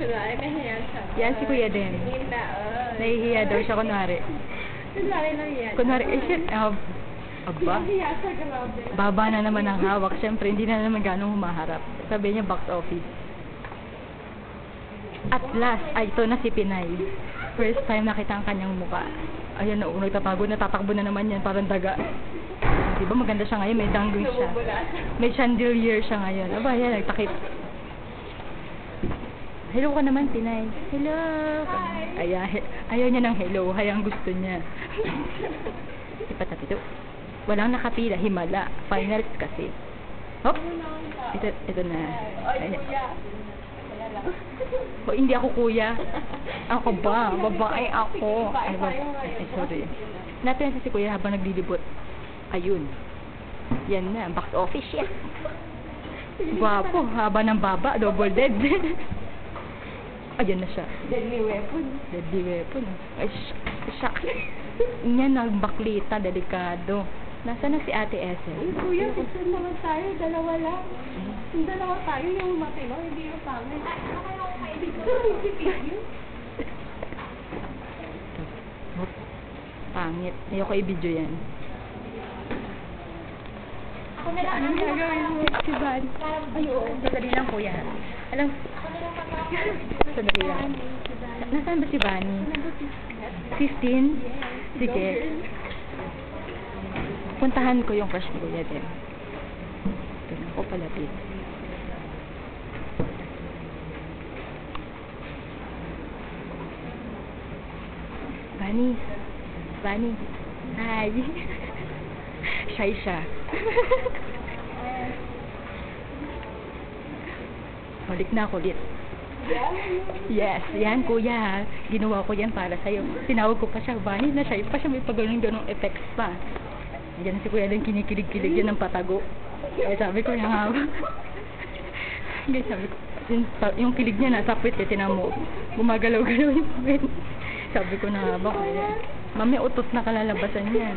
Kunwari, nahiya siya. Yan si Kuya din. Hinda, oh. Nahihiya daw siya kunwari. Kunwari, nahiya. Kunwari, eh, shit, aba, Nahiya siya, grabe. baba na naman ang hawak. Siyempre, hindi na naman gano'ng humaharap. Sabi niya, box office. At last, ay ito na si Pinay. First time nakita ang kanyang muka. Ayan na, nagtatago, natatakbo na naman yan, parang daga. Di ba maganda siya ngayon, may dangling siya. May chandelier siya ngayon. Aba, yan, nagtakip. Hello ka naman, Pinay. Hello. Hi. Ayan, ayaw niya ng hello. Hayang gusto niya. Ipatapito. Walang nakapila. Himala. Finals kasi. Hop. Ito, ito na. Ay, Ayan. kuya. Wala lang. O, hindi ako kuya. Ako ba? Babae ako. Ay, ba? Ay, sorry. Natin sa si kuya habang naglilibot. Ayun. Yan na. Box office yan. Gwapo. Haba ng baba. Double dead. Ayan na siya. Deadly weapon. Deadly weapon. Ay, sh- shucks. Yan ang baklita. Delikado. Nasaan na si Ate Ethel? Ay, kuya, picture naman tayo. Dalawa lang. Yung dalawa tayo, yung matino, hindi yung pangit. Ay, ano kayo Piggy. Hop. Pangit. Ayoko i-video yan. Ano gagawin mo? Si Van. Ay, oo. Sandali lang, kuya. Alam, sandali lang. Nasaan ba si Vanny? 15? Sige. Puntahan ko yung crush ni Kuya din. Ito ako palapit. Vanny. Vanny. Hi. Shy siya. Kulit na kulit. Yes, yan kuya. Ginawa ko yan para sa'yo. Tinawag ko pa siya, Bani, na siya pa siya may pagano'n ganong effects pa. Yan si kuya din kinikilig-kilig yan ng patago. Ay sabi ko, yung hawa. Guys, sabi ko, yung, kilig niya nasa puwit, eh, tinan mo, gumagalaw-galaw yung puwit. Sabi ko na habang, Mami, utot na kalalabasan yan.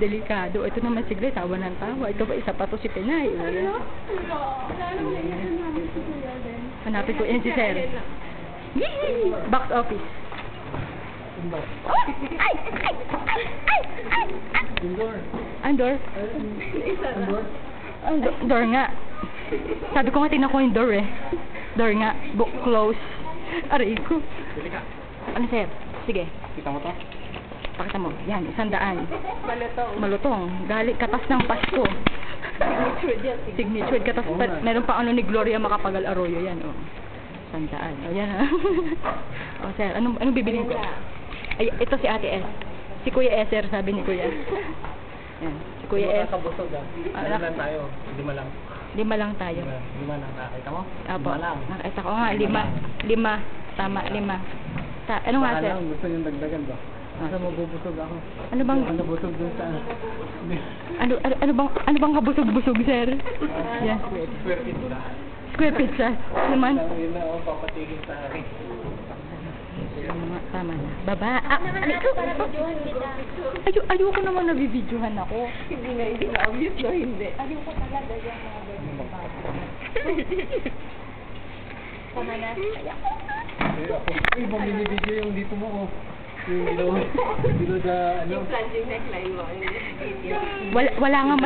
Delikado. Ito naman si Grace, tawa ng tawa. Ito ba isa pa to si Pinay? Ano? Ano? Hanapin ko yan si Sir. Yee! Box office. Ay! Ay! Ay! Ay! Ay! Ay! Andor? Ang do- door nga. Sabi ko nga, tingnan ko yung door eh. Door nga. Book close. Aray ko. Ano sir? Sige. Kita mo to? Pakita mo. Yan, isang daan. Malutong. Malutong. Galing katas ng Pasko. Signature dyan. Signature. Katas Oo pa, meron pa ano ni Gloria Macapagal Arroyo. Yan, oh. Isang daan. O, yan, ah. o, sir, anong, anong bibilin ko? Ay, ito si Ate S. Si Kuya Eser, sabi ni Kuya. Yan. Si Kuya S. Kabusog ah. Ah, Ano nak- lang tayo? Lima lang. Lima lang tayo. Lima, lima lang. Nakakita mo? Apo. Lima lang. Nakita ko nga, lima. Lima. Tama, lima. Ta ano nga, sir? gusto niyong dagdagan ba? Kasi mabubusog ako. Ano bang, Ano busog dun sa... ano, ano, ano bang, ano bang kabusog-busog, sir? Yan. Square na. Square sir. Naman. Yun na ako papatigil sa akin. Tama, tama na. Baba. Ah, ano ito? Ayo, ayoko naman nabibidyohan ako. Hindi na, hindi na obvious no, hindi. Ayoko talaga yung mga ganyan. Tama na. Eh, ako. Eh, bumili-video yung dito mo oh. Yung below, below the, ano, Yung plunging neckline mo. Wala, wala nga